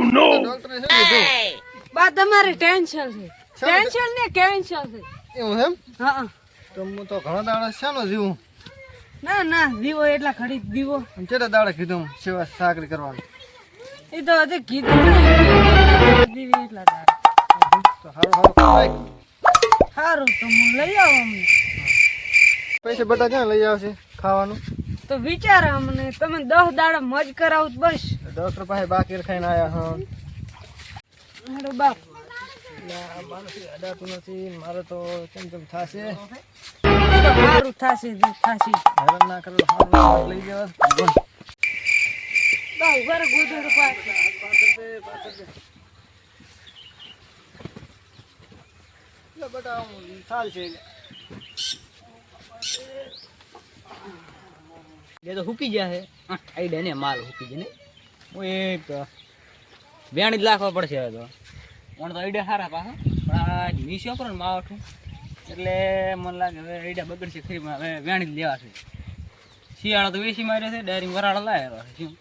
ડોક્ટરે શું કીધું બા તમારે ટેન્શન છે. ટેન્શન ને કેન્સર છે. એવું એમ? હા તો હું તો ઘણા દાડા શાનો જીવું? ના ના દીવો એટલા ખડી દીવો. કેટલા દાડા કીધું સેવા સાકરી કરવાનું? એ તો હજી કીધું દીવી એટલા દાડા. તો સારું સારું ખાય તો હું લઈ આવો અમને. પૈસા બધા ક્યાં લઈ આવશે ખાવાનું? તો વિચાર અમને તમે દસ દાડા મજ કરાવો બસ. ડોક્ટર પાસે બાકી ખાઈને આવ્યા હા. બાપ. એટલે અડાતું નથી. મારે તો કેમ કેમ થશે. તો સારું થશે થશે. હેરાન ના કરો સારું લઈ જવા. બા ઊભા ગોદડ પાસ બટા ચાલ છે એ તો હુકી ગયા છે આઈડિયા ને માલ હુકી જાય ને. હું વેણ જ લાખવા પડશે હવે તો. પણ તો આઈડિયા સારા પાછા. પણ આ નીચે કરો ને માવઠું. એટલે મને લાગે હવે આઈડિયા બગડશે ખરી હવે વેણ જ લેવા છે. શિયાળો તો વેસી માર્યો છે, ડાયરી વરાળો લાવેલો છે, શું?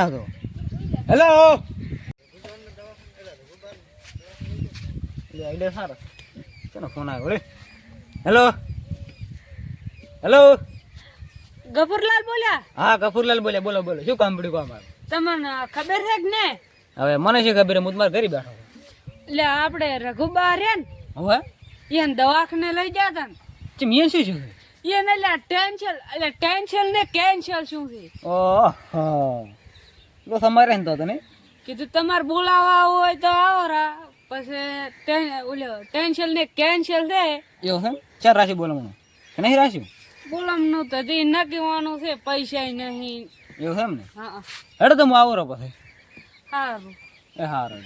આવતો હેલો ચલો ફોન આવ્યો હેલો હેલો ગફુરલાલ બોલ્યા? હા કપૂરલાલ બોલ્યા બોલો બોલો. શું કામ પડ્યું કામ તમને ખબર છે કે ને? હવે મને શું ખબર હું તમારે ઘરે બેઠો એટલે આપણે રઘુબા રે ને હવે એને દવાખાને લઈ જતા ને. ચમ એ શું શું એને એટલે ટેન્શન એટલે ટેન્શન ને કેન્સર શું છે? ઓહો. તો તમારે ને? તો તને કીધું તમારે બોલાવા હોય તો આવો રા. પછી ઓલો ટેન્શન ને કેન્સલ દે. એવું છે? ચાર રાશિ બોલો મને કે નહીં રાશિ? બોલમનું તો તે નકીવાનું છે પૈસા નહીં. એવું છે એમ ને હા. હેડો તો હું આવો રહો પછી. સારું એ હારું.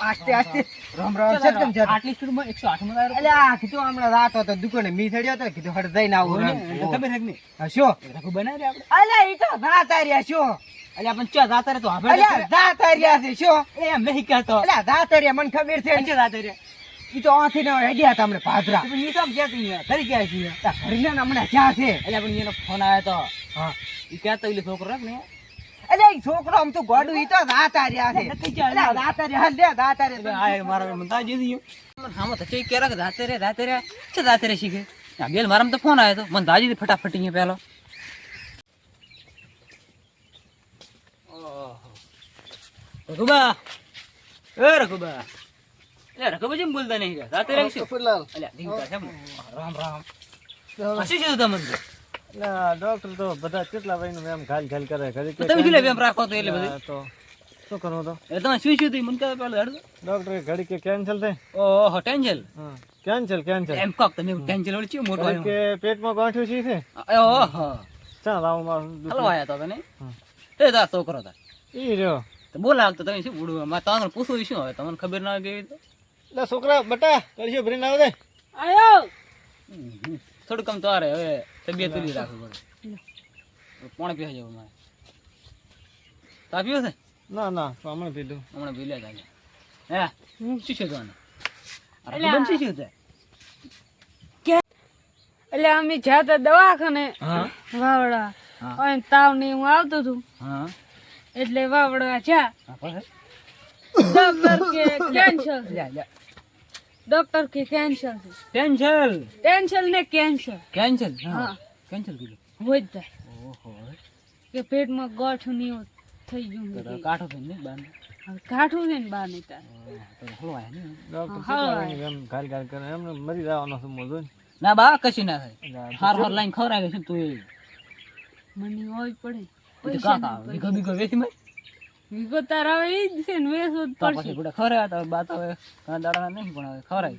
આસ્તે આસ્તે. રામ રામ સત્કમ છે આટલી સ્પીડમાં એકસો આઠમાં આવ્યો કીધું હમણાં રાત હતો દુકાને મી થડ્યો હતો કીધું હટ જઈને આવું ખબર છે કે શું? રઘુ બનાવી આપણે. અલ્યા ઈ તો રાત આર્યા શું? એટલે આપણે ચા જાતા તો આપણે અલ્યા રાત આર્યા છે શું? એમ નહીં કહેતો. અલ્યા રાત મને ખબર છે. ચા ઈ તો આથી ને હેડ્યા હતા હમણાં ભાદરા. પણ એ તો ઘરે છીએ ને હમણાં ક્યાં છે. અલ્યા પણ એનો ફોન આવ્યો તો. હા. એ ક્યાં તો એટલે છોકરો ને. ઈ છોકરો આમ તો ગોડું ઈ તો રાત આર્યા છે. રાત આર્યા હાલ લે રાત આર્યા આ મારા મતા જી દીયો મને હામો તો ચઈ કેરા કે જાતે રે જાતે રે. છે જાતે રે શીખે. આ બેલ મારામાં તો ફોન આયો તો. મને દાજી ફટાફટ અહીંયા પેલો. રઘુબા. એ રઘુબા. એ રઘુબા જેમ બોલતા નહીં રે જાતે રે શું? કપૂરલાલ. અલ્યા દીવતા છે રામ રામ. હસી જતું તમને તો. એટલે ડોક્ટર તો બધા કેટલા ભાઈ એમ ઘાલ ઘાલ કરે ઘરે તમે શું એમ રાખો તો એટલે બધું? તો શું કરવું તો? એ તમે શું શું મને કહો પેલો હેડો ડોક્ટર ઘડી કે કેન્સલ થાય ઓહો ટેન્સલ કેન્સલ કેન્સલ એમ કોક તમે ટેન્સલ વળી ચિયો મોટો કે પેટમાં ગાંઠ્યું છે? છે ઓહો. ચાલ આવું મારું હલવાયા તો તને. એ દા છોકરો તા. ઈ રહ્યો. તો બોલા તો તમે શું બોડું મારે તમને પૂછું શું હવે? તમને ખબર ના ગઈ તો એટલે છોકરા બટા કરશો ભરીને આવે દે. આયો. થોડું કમ તારે હવે તબિયત ઉલી રાખવું પડે. પોણે પીવા જવું મારે. તા પીવો છે? ના ના હમણાં પીધું. હમણાં પી લે તારે. હે શું છે તને અલ્યા. શું છે? એટલે અમે જાતા દવાખાને વાવડા. હા. અને તાવ ને હું આવતું હતું. એટલે વાવડા જા ડોક્ટર કે કેન્સર લ્યા લ્યા. ડોક્ટર કે કેન્સર છે. કેન્સલ ટેન્શન ને કેન્સર કેન્સર હા. કેન્સર કીધું. હોય જ જાય. ઓહો. કે પેટમાં ગોઠ ને એવું થઈ ગયું કાઠો થઈ ને હવે કાઠું છે ને બહાર નહીં તારે ને મરી બા કશું ના થાય. હાર હાર લાઈન ખવડાવે છે તું મને હોય પડે. પૈસા કાકા વિગો વિગો વેચી માં વિગો આવે હવે જ છે ને વેસવું જ પડશે. ગુડા ખવરાય તો બાત હવે ઘણા દાડા નહીં પણ હવે ખવડાય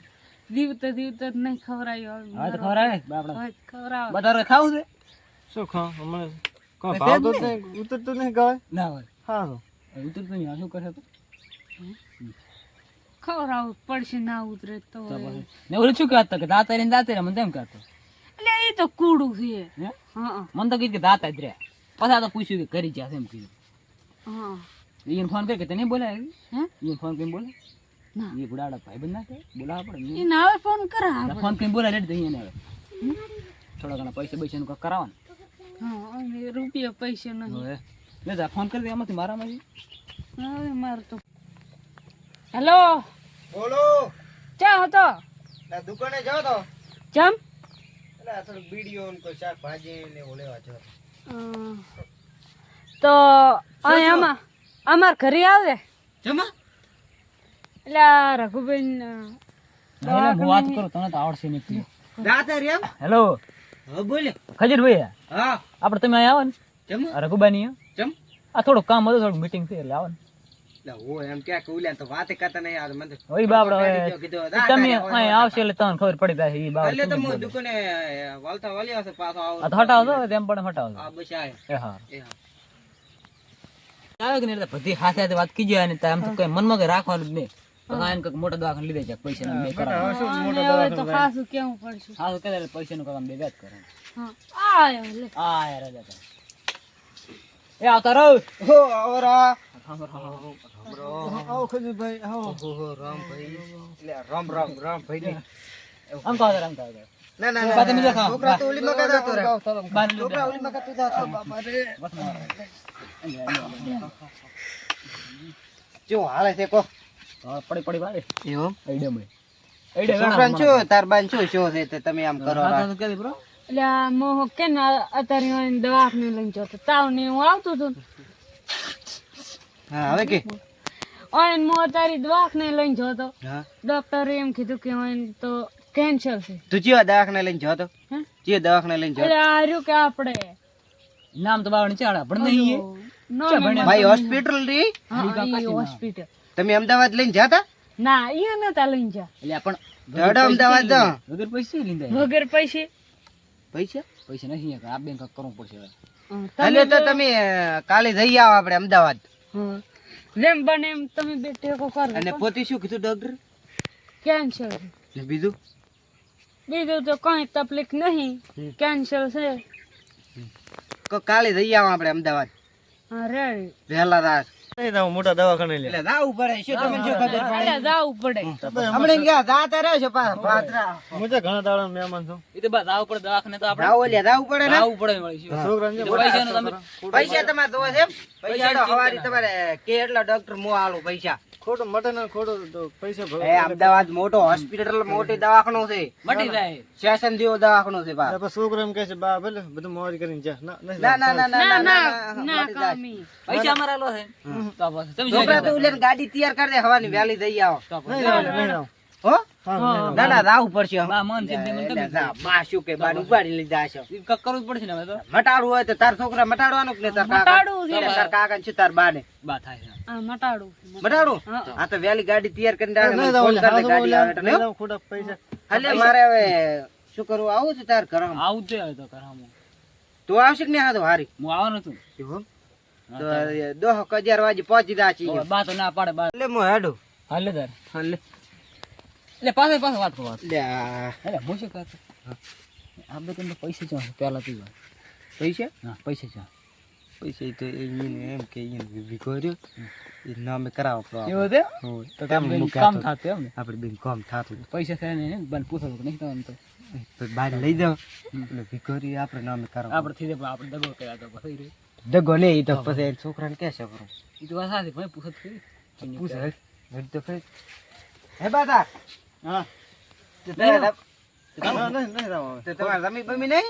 દીવતે દીવતે જ નહીં ખવડાયું હવે તો ખવરાય બાપડા. હવે ખવડાવ. બધા ખાવું છે? શું ખા હમણે કો ભાવ તો નહીં. ઉતરતું નહીં ગવાય? ના હોય. હા તો. ઉતરતું નહીં શું કરે તો? ખવરાવ પડશે ના ઉતરે તો તો ને ઓલું શું કહેતો કે દાતા રે દાતા રે મને તેમ કહેતો. એટલે એ તો કૂડું છે. હા? મને તો કીધું કે દાતા જ રે પછી તો પૂછ્યું કે કરી જશે એમ કીધું. હા. એને ફોન કરી કે તને બોલાય હે? ઈન ફોન કરીને બોલે? ના. ઈ ગુડાડા ભાઈ બંધ ના કે બોલાવવા પડે ઈ ના ફોન કરા ને. ફોન કરીને બોલાય રેડી અહીંયા આવે. થોડા ઘણા પૈસા પૈસાનું નું કરાવવાનું. હા રૂપિયા પૈસા નહીં. લે જા ફોન કરી દે એમાંથી મારામાંથી. હવે મારે તો. હેલો? બોલો. ચા હતો? આ દુકાને જાઓ તો. ચમ એટલે આ થોડું બીડીઓ ને કોઈ શાકભાજી ને એવું લેવા તો અહીં આમાં અમાર ઘરે આવે. જમા? એટલે રઘુબેન હું વાત કરું તને તો આવડશે નહીં તું હેલો. બોલે ખજૂરભાઈ. હા. આપણે તમે અહીંયા આવો ને. જમ? રઘુબાની જમ. આ થોડું કામ હતું થોડું મીટિંગ થઈ એટલે આવો ને. એટલે આવે કે નહીં બધી હાથે હાથે વાત કીજો અને આમ તો કઈ મનમાં કઈ રાખવાનું જ નહીં. ભગવાન કંઈક મોટા દવાખાને લીધે છે પૈસા નું નહીં કરાવે તો હાસું કેવું પડશે? હાસું કે પૈસા નું કામ બે જ કરે. આ યાર એ આવતા રહો. હો આવરા રામ ભાઈ રામ રામ રામ ભાઈ આમ કહો આમ કહો ના ના બાતે બીજા ખાઓ. છોકરા તો ઓલી મકા જતો રે બાંધી લો છોકરા ઓલી મકા તું જાતો બાપા રે જો હાલે છે કો. પડી પડી વારે એવો આઈડિયા મળે. આઈડિયા છોકરાન છો તાર બાન છો શું છે તે તમે આમ કરો હા તો કે બ્રો. એટલે આ મોહ કે ને અત્યારે હું દવાખાને લઈને જતો તાવ ને હું આવતું તો. હા હવે કે? અને હું અત્યારે દવાખાને લઈને જતો હા. ડોક્ટરે એમ કીધું કે હું તો કેન્સર છે તું ચિયો દવાખાને લઈને જતો હે? ચિયો દવાખાને લઈને જતો એટલે આ કે આપણે? નામ તો બાવણ ચાડા પણ નહીં એ. ભાઈ હોસ્પિટલ રી? હોસ્પિટલ તમે અમદાવાદ લઈને જાતા? ના એ નતા લઈને જા. એટલે પણ જડો અમદાવાદ તો. વગર પૈસે લીંદા વગર પૈસે? પૈસા? પૈસા નથી આ બેંક કરવું પડશે હવે. તો તમે કાલે જઈ આવો આપણે અમદાવાદ. જેમ બને એમ તમે બે ટેકો કરો. અને પોતે શું કીધું ડોક્ટર કેન્સર ને બીજું? બીજું તો કઈ તકલીફ નહીં. કેન્સલ કેન્સર છે. કો કાલે જઈ આવો આપણે અમદાવાદ. હા વહેલા રાત મોટા દવાખાને લે. જાવું પડે શું તમને શું ખબર પડે? એટલે પડે. હમણાં ક્યાં જાતા રહ્યો છો પાત્રા હું તો ઘણા દાડા મહેમાન છું. એ તો બસ આવું પડે દવાખાને તો આપણે. જાવું લ્યા જાવું પડે ને? આવું પડે છોકરાને એ તમે પૈસા તમારે કેટલા છે પૈસા તો હવારી તમારે કે એટલા ડોક્ટર મો આલું પૈસા? ખોટો મટન ખોટો પૈસા ભરો. અમદાવાદ મોટો હોસ્પિટલ મોટી દવાખાનો છે. મટી જાય. સેશન જેવો દવાખાનો છે બા છોકરો એમ કહે છે બા ભલે બધું મોજ કરીને જા. ના ના ના ના ના ના કામી પૈસા અમારા છે. તો બસ તમે છોકરા તો ઉલેન ગાડી તૈયાર કરી દે હવાની વેલી દઈ આવો. હો? ના ના. રાવ પડશે બા મન છે મને બા શું કે બા ઉપાડી લીધા છે. કક કરવું પડશે ને હવે તો. મટાડવું હોય તો તાર છોકરા મટાડવાનું કે તાર કાકા મટાડવું છે તાર કાકા ને તાર બા ને બા થાય મટાડું. મટાડું? હા. તો વેલી ગાડી તૈયાર કરીને રાખે ગાડી આવે એટલે નહીં ખોટા પૈસા. એટલે મારે હવે શું કરવું? આવું છે તાર ઘરમાં આવું છે હવે તો કરાવું તું આવશે કે નહીં આ તો હારી? હું આવવાનો છું. તો દોહ કજાર વાગે પહોંચી જા છીએ. બા તો ના પાડે બા. એટલે હું હેડું. હાલે તાર. હાલે. એટલે પાસે પાસે વાત કરો વાત. લે આ. હું શું કહેતો આ બધું પૈસા જો પહેલા તું પૈસા? હા પૈસા છે પૈસા તો એને એમ કે એને વિકો રહ્યો. એ નામે કરાવો પડે એવું હોય. તો કામ તમે મુકાતો. કામ થાતું એમ આપણે બેન કામ થાતું. પૈસા થાય ને બન પૂછો કે નહીં થવાનું તો. તો બહાર લઈ જાઓ. એટલે ભીખોરી આપણે નામે કરાવો. આપણે થઈ જાય આપણે દગો કર્યા તો પછી દગો ને એ તો પછી છોકરાને કે છે કરું એ તો વાત સાચી ભાઈ પૂછત કરી પૂછ હે? ઘડી તો ખરી. હે બાતા? હા. તમારે નહીં નહીં રમી બમી નહીં?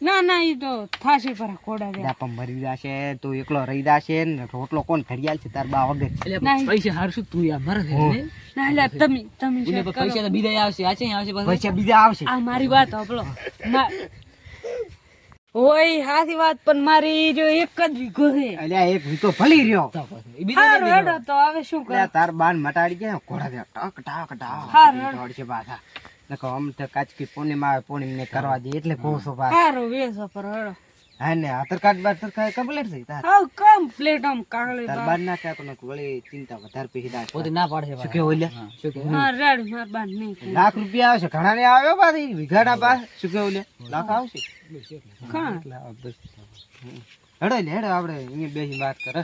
ના ના એ તો થાશે પર ખોડા દે દાપા મરી જાશે તું એકલો રહી જાશે ને રોટલો કોણ ઘડિયાળ છે તાર બા વગર પૈસા હારશું તું યાર મારે છે ના એટલે તમે તમે છે પૈસા તો બીજા આવશે આ છે આવશે પૈસા બીજા આવશે. આ મારી વાત સાંભળો. મા- હોય હાથી વાત પણ મારી જો એક જ વીઘો છે. અલ્યા એક વીઘો ભલી રહ્યો. હારું હેડો તો હવે શું કરે? તાર બાન મટાડી ગયા ઘોડા દે ટક ટક ટાક હારું. છે પાછા. નકો આમ તો કાચકી પૂર્ણિમા આવે પૂર્ણિમ ને કરવા દે એટલે કહું છું હારું વેસો પર હેડો હા ને આધાર કાર્ડ બાર કાંઈ કમ્પ્લીટ થઈ તાર? હા કમ્પ્લીટ આમ કાગળી તાર બાર. ના ક્યાં તો વળી ચિંતા વધારે પૈસા દાય. પોતે ના પાડશે શું કે ઓલે શું કે હા રેડ માર બાર નહીં લાખ રૂપિયા આવશે ઘણા ને આવ્યો પાછી વિઘાડા પાસ. શું કે ઓલે લાખ આવશે? કાં? એટલે આ બસ. હેડો લે હેડો આપણે અહીંયા બેસી વાત કરે.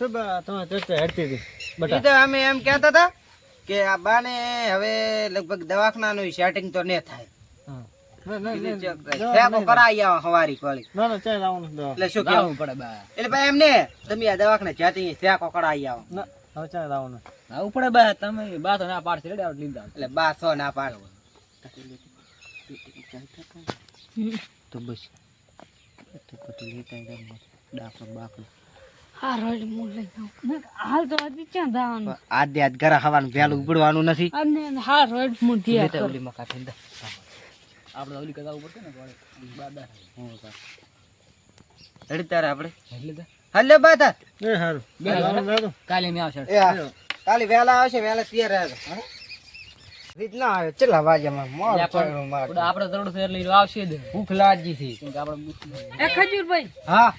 શું બા તમે ચર્ચા હેડતી હતી. બટા. તો અમે એમ કહેતા હતા કે આ બાને હવે લગભગ દવાખાનાનું સેટિંગ તો ને થાય. તો ના પાડશે રેડી એટલે બા. સો ના પાડો બસ તો કટી લેતા ડાકલો બાકલો હા રેડી હું લઈ જાઉં હાલ તો હજી ક્યાં જવાનું? આજ આજ ઘરે હવાનું વહેલું ઉપડવાનું નથી. અને હા રેડી હું ધ્યાન ઓલી મકા થઈને આપણે ઓલી કદાચ પડશે ને ગોળે. બા. દા હેડી તારે આપણે? એટલે તો. હાલે એ સારું બે આવવાનું દાદો. કાલે મેં આવશે. કાલે વહેલા આવશે વહેલા તૈયાર રહેજો હો? આવે ચેલા વાગ્યામાં મોડું પડ્યું મારું. આપણે આપણે જરૂર છે આવશે ભૂખ લાગી છે. આપણે એ ખજૂરભાઈ હા.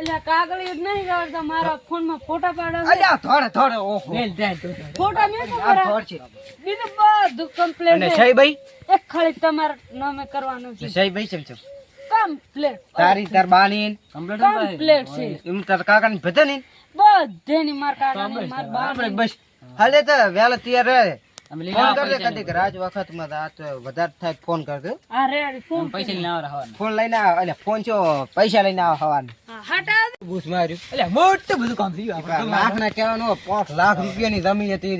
એટલે કાગળી જ નહીં મારા ફોનમાં ફોટા પાડે અલ્યા થોડે થોડે ઓહો. મેલ ત્યાં તો ફોટા મેં તો આ છે. બીજું બધું કમ્પ્લેટ અને એક ખાલી તમારે નામે કરવાનું છે. ચમ ચમ કમ્પ્લેટ તારી તાર બાની કમ્પ્લીટ કમ્પ્લેટ છે. એમ તાર કાકાની ભજન ને માર માર બા બસ. હાલે તો વહેલા તૈયાર રહે. અમે ફોન આવો કદી રાજ વખતમાં આ વધારે થાય ફોન કરજો. ફોન પૈસા લઈને આવવા હવાના. ફોન લઈને આવ એટલે ફોન છો પૈસા લઈને આવ હવાનું. હા હટા બૂસ માર્યું. એટલે મોટું બધું કામ થઈ આપણે લાખ ના કહેવાનું પાંચ લાખ રૂપિયાની જમીન હતી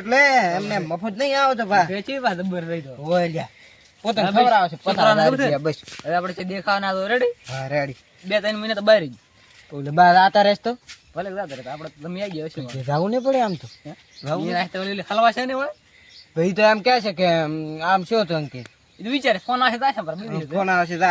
એટલે એમને મફત નહીં વેચી જબર રહી તો હોય લ્યા. પોતાને બસ. ખબર હવે આપણે દેખાવાના તો રેડી હા રેડી બે ત્રણ મહિના તો બહાર જ ઓલે આતા રહેશ તો? ભલે આપડે આપણે તમે આવી ગયા હશે. જવું નહીં પડે આમ તો. હલવા છે ને ઓલે ભાઈ તો એમ કહે છે કે આમ શું તો કે? એ તો વિચારે ફોન આવશે તો આવશે પર બીજી રીતે ફોન આવશે તો